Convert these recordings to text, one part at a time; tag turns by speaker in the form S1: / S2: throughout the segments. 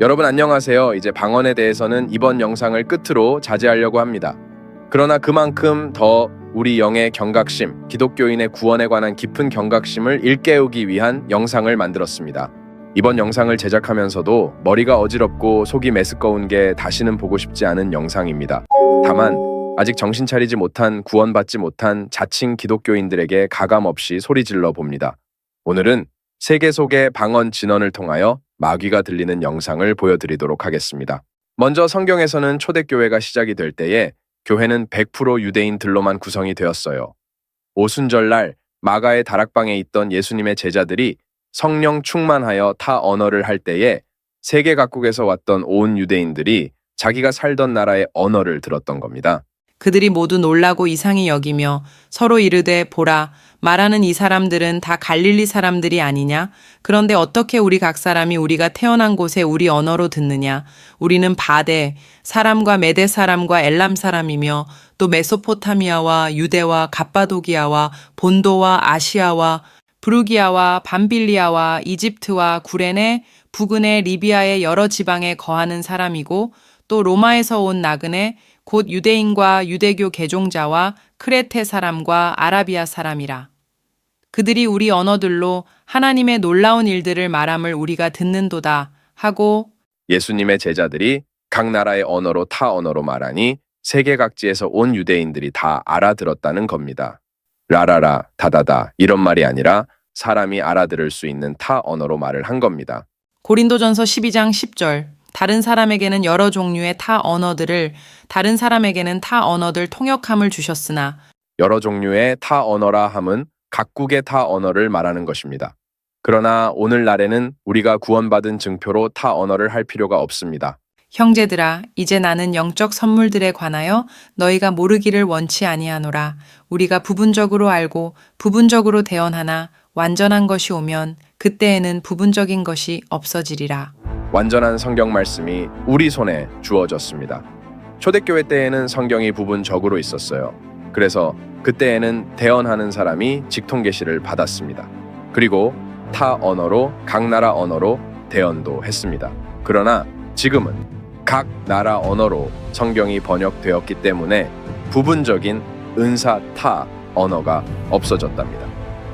S1: 여러분 안녕하세요. 이제 방언에 대해서는 이번 영상을 끝으로 자제하려고 합니다. 그러나 그만큼 더 우리 영의 경각심, 기독교인의 구원에 관한 깊은 경각심을 일깨우기 위한 영상을 만들었습니다. 이번 영상을 제작하면서도 머리가 어지럽고 속이 메스꺼운 게 다시는 보고 싶지 않은 영상입니다. 다만 아직 정신 차리지 못한 구원받지 못한 자칭 기독교인들에게 가감 없이 소리 질러 봅니다. 오늘은 세계 속의 방언 진언을 통하여 마귀가 들리는 영상을 보여드리도록 하겠습니다. 먼저 성경에서는 초대교회가 시작이 될 때에 교회는 100% 유대인들로만 구성이 되었어요. 오순절날 마가의 다락방에 있던 예수님의 제자들이 성령 충만하여 타 언어를 할 때에 세계 각국에서 왔던 온 유대인들이 자기가 살던 나라의 언어를 들었던 겁니다.
S2: 그들이 모두 놀라고 이상히 여기며 서로 이르되 보라 말하는 이 사람들은 다 갈릴리 사람들이 아니냐? 그런데 어떻게 우리 각 사람이 우리가 태어난 곳에 우리 언어로 듣느냐? 우리는 바데 사람과 메데 사람과 엘람 사람이며 또 메소포타미아와 유대와 갑바도기아와 본도와 아시아와 브루기아와 밤빌리아와 이집트와 구레네 부근의 리비아의 여러 지방에 거하는 사람이고 또 로마에서 온 나그네 곧 유대인과 유대교 개종자와 크레테 사람과 아라비아 사람이라. 그들이 우리 언어들로 하나님의 놀라운 일들을 말함을 우리가 듣는도다 하고
S1: 예수님의 제자들이 각 나라의 언어로 타 언어로 말하니 세계 각지에서 온 유대인들이 다 알아들었다는 겁니다. 라라라, 다다다 이런 말이 아니라 사람이 알아들을 수 있는 타 언어로 말을 한 겁니다.
S2: 고린도전서 12장 10절 다른 사람에게는 여러 종류의 타 언어들을 다른 사람에게는 타 언어들 통역함을 주셨으나
S1: 여러 종류의 타 언어라 함은 각국의 타 언어를 말하는 것입니다. 그러나 오늘날에는 우리가 구원받은 증표로 타 언어를 할 필요가 없습니다.
S2: 형제들아 이제 나는 영적 선물들에 관하여 너희가 모르기를 원치 아니하노라 우리가 부분적으로 알고 부분적으로 대언하나 완전한 것이 오면 그때에는 부분적인 것이 없어지리라
S1: 완전한 성경 말씀이 우리 손에 주어졌습니다. 초대교회 때에는 성경이 부분 적으로 있었어요. 그래서 그때에는 대언하는 사람이 직통 계시를 받았습니다. 그리고 타 언어로 각 나라 언어로 대언도 했습니다. 그러나 지금은 각 나라 언어로 성경이 번역되었기 때문에 부분적인 은사 타 언어가 없어졌답니다.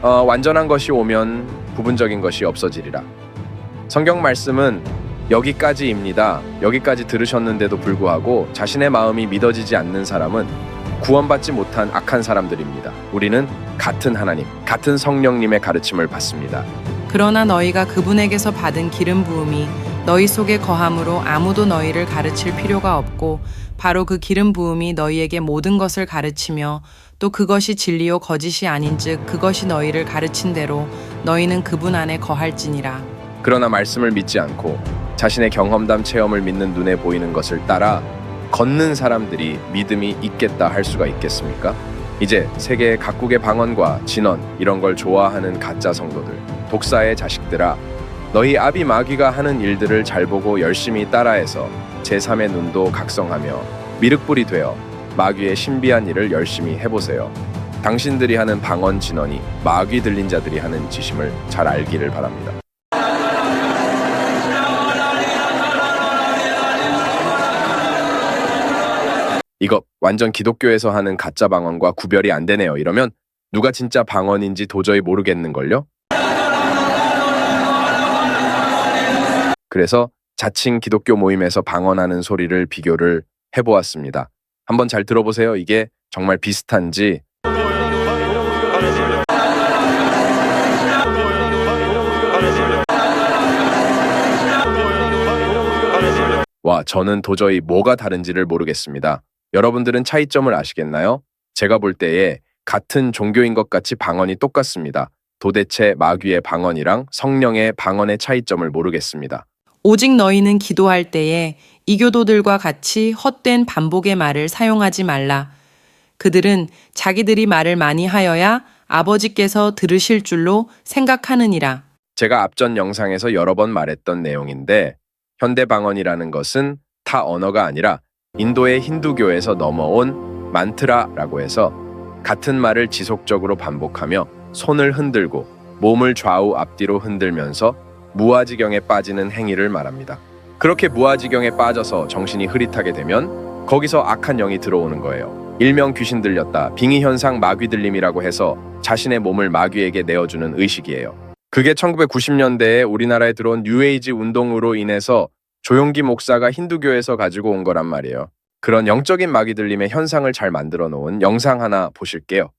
S1: 어, 완전한 것이 오면 부분적인 것이 없어지리라. 성경 말씀은 여기까지입니다. 여기까지 들으셨는데도 불구하고 자신의 마음이 믿어지지 않는 사람은 구원받지 못한 악한 사람들입니다. 우리는 같은 하나님, 같은 성령님의 가르침을 받습니다.
S2: 그러나 너희가 그분에게서 받은 기름 부음이 너희 속에 거함으로 아무도 너희를 가르칠 필요가 없고 바로 그 기름 부음이 너희에게 모든 것을 가르치며 또 그것이 진리요 거짓이 아닌즉 그것이 너희를 가르친 대로 너희는 그분 안에 거할지니라
S1: 그러나 말씀을 믿지 않고 자신의 경험담 체험을 믿는 눈에 보이는 것을 따라 걷는 사람들이 믿음이 있겠다 할 수가 있겠습니까? 이제 세계 각국의 방언과 진언 이런 걸 좋아하는 가짜 성도들, 독사의 자식들아, 너희 아비 마귀가 하는 일들을 잘 보고 열심히 따라해서 제3의 눈도 각성하며 미륵불이 되어 마귀의 신비한 일을 열심히 해보세요. 당신들이 하는 방언 진언이 마귀 들린 자들이 하는 지심을 잘 알기를 바랍니다. 완전 기독교에서 하는 가짜 방언과 구별이 안 되네요. 이러면 누가 진짜 방언인지 도저히 모르겠는걸요? 그래서 자칭 기독교 모임에서 방언하는 소리를 비교를 해보았습니다. 한번 잘 들어보세요. 이게 정말 비슷한지. 와, 저는 도저히 뭐가 다른지를 모르겠습니다. 여러분들은 차이점을 아시겠나요? 제가 볼 때에 같은 종교인 것 같이 방언이 똑같습니다. 도대체 마귀의 방언이랑 성령의 방언의 차이점을 모르겠습니다.
S2: 오직 너희는 기도할 때에 이교도들과 같이 헛된 반복의 말을 사용하지 말라 그들은 자기들이 말을 많이 하여야 아버지께서 들으실 줄로 생각하느니라
S1: 제가 앞전 영상에서 여러 번 말했던 내용인데 현대 방언이라는 것은 타 언어가 아니라 인도의 힌두교에서 넘어온 만트라라고 해서 같은 말을 지속적으로 반복하며 손을 흔들고 몸을 좌우 앞뒤로 흔들면서 무아지경에 빠지는 행위를 말합니다. 그렇게 무아지경에 빠져서 정신이 흐릿하게 되면 거기서 악한 영이 들어오는 거예요. 일명 귀신 들렸다, 빙의 현상 마귀 들림이라고 해서 자신의 몸을 마귀에게 내어주는 의식이에요. 그게 1990년대에 우리나라에 들어온 뉴에이지 운동으로 인해서 조용기 목사가 힌두교에서 가지고 온 거란 말이에요. 그런 영적인 마귀 들림의 현상을 잘 만들어 놓은 영상 하나 보실게요.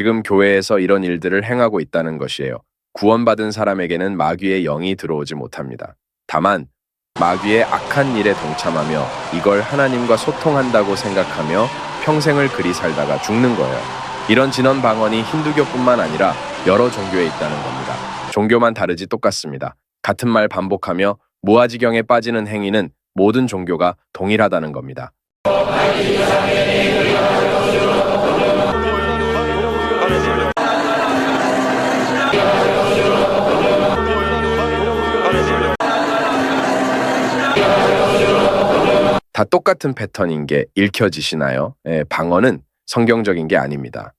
S1: 지금 교회에서 이런 일들을 행하고 있다는 것이에요. 구원받은 사람에게는 마귀의 영이 들어오지 못합니다. 다만 마귀의 악한 일에 동참하며 이걸 하나님과 소통한다고 생각하며 평생을 그리 살다가 죽는 거예요. 이런 진원 방언이 힌두교뿐만 아니라 여러 종교에 있다는 겁니다. 종교만 다르지 똑같습니다. 같은 말 반복하며 무아지경에 빠지는 행위는 모든 종교가 동일하다는 겁니다. 다 똑같은 패턴인 게 읽혀지시나요? 예, 방언은 성경적인 게 아닙니다.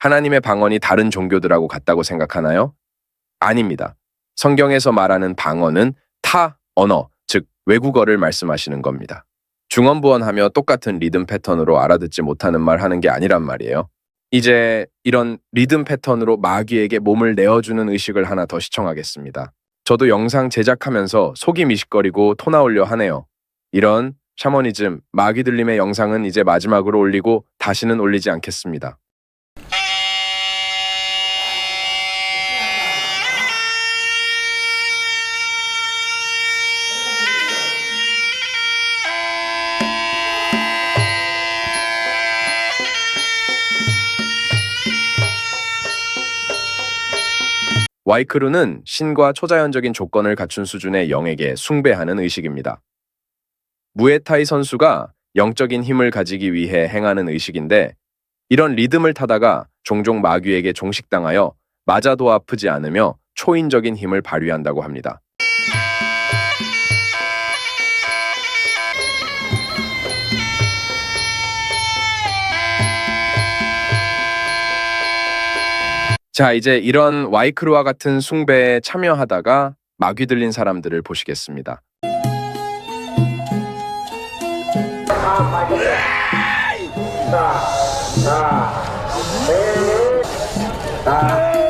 S1: 하나님의 방언이 다른 종교들하고 같다고 생각하나요? 아닙니다. 성경에서 말하는 방언은 타 언어, 즉 외국어를 말씀하시는 겁니다. 중언부언하며 똑같은 리듬 패턴으로 알아듣지 못하는 말 하는 게 아니란 말이에요. 이제 이런 리듬 패턴으로 마귀에게 몸을 내어주는 의식을 하나 더 시청하겠습니다. 저도 영상 제작하면서 속이 미식거리고 토 나오려 하네요. 이런 샤머니즘, 마귀 들림의 영상은 이제 마지막으로 올리고 다시는 올리지 않겠습니다. 와이크루는 신과 초자연적인 조건을 갖춘 수준의 영에게 숭배하는 의식입니다. 무에타이 선수가 영적인 힘을 가지기 위해 행하는 의식인데 이런 리듬을 타다가 종종 마귀에게 종식당하여 맞아도 아프지 않으며 초인적인 힘을 발휘한다고 합니다. 자, 이제 이런 와이크루와 같은 숭배에 참여하다가 마귀 들린 사람들을 보시겠습니다. ไปตาตาเตตา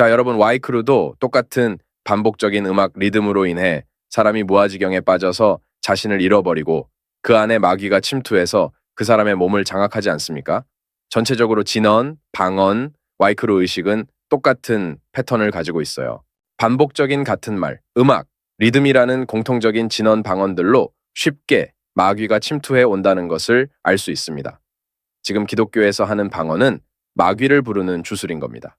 S1: 자, 여러분 와이크루도 똑같은 반복적인 음악 리듬으로 인해 사람이 무아지경에 빠져서 자신을 잃어버리고 그 안에 마귀가 침투해서 그 사람의 몸을 장악하지 않습니까? 전체적으로 진언, 방언, 와이크로 의식은 똑같은 패턴을 가지고 있어요. 반복적인 같은 말, 음악, 리듬이라는 공통적인 진언 방언들로 쉽게 마귀가 침투해 온다는 것을 알 수 있습니다. 지금 기독교에서 하는 방언은 마귀를 부르는 주술인 겁니다.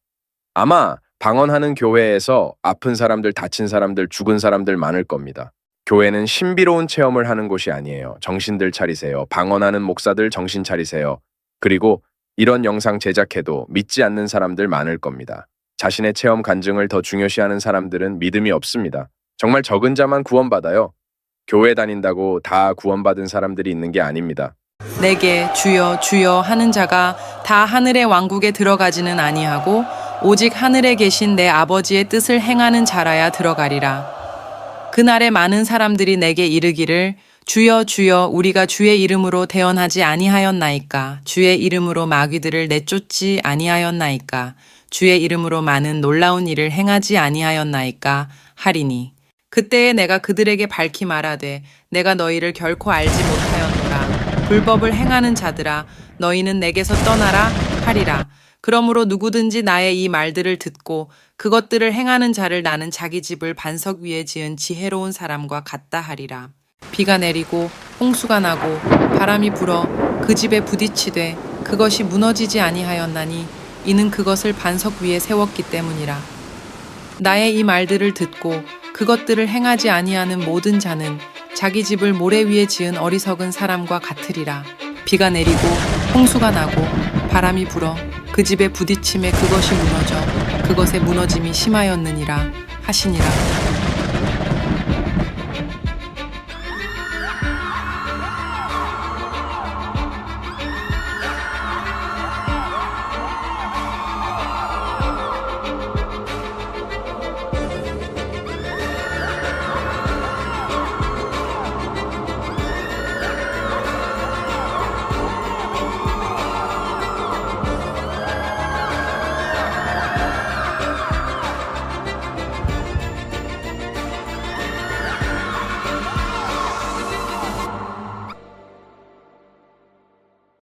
S1: 아마 방언하는 교회에서 아픈 사람들, 다친 사람들, 죽은 사람들 많을 겁니다. 교회는 신비로운 체험을 하는 곳이 아니에요. 정신들 차리세요. 방언하는 목사들 정신 차리세요. 그리고 이런 영상 제작해도 믿지 않는 사람들 많을 겁니다. 자신의 체험 간증을 더 중요시하는 사람들은 믿음이 없습니다. 정말 적은 자만 구원받아요. 교회 다닌다고 다 구원받은 사람들이 있는 게 아닙니다.
S2: 내게 주여 주여 하는 자가 다 하늘의 왕국에 들어가지는 아니하고 오직 하늘에 계신 내 아버지의 뜻을 행하는 자라야 들어가리라. 그날에 많은 사람들이 내게 이르기를 주여 주여 우리가 주의 이름으로 대언하지 아니하였나이까? 주의 이름으로 마귀들을 내쫓지 아니하였나이까? 주의 이름으로 많은 놀라운 일을 행하지 아니하였나이까? 하리니 그때에 내가 그들에게 밝히 말하되 내가 너희를 결코 알지 못하였노라. 불법을 행하는 자들아 너희는 내게서 떠나라 하리라 그러므로 누구든지 나의 이 말들을 듣고 그것들을 행하는 자를 나는 자기 집을 반석 위에 지은 지혜로운 사람과 같다 하리라 비가 내리고 홍수가 나고 바람이 불어 그 집에 부딪히되 그것이 무너지지 아니하였나니 이는 그것을 반석 위에 세웠기 때문이라 나의 이 말들을 듣고 그것들을 행하지 아니하는 모든 자는 자기 집을 모래 위에 지은 어리석은 사람과 같으리라. 비가 내리고 홍수가 나고 바람이 불어 그 집에 부딪힘에 그것이 무너져 그것의 무너짐이 심하였느니라 하시니라.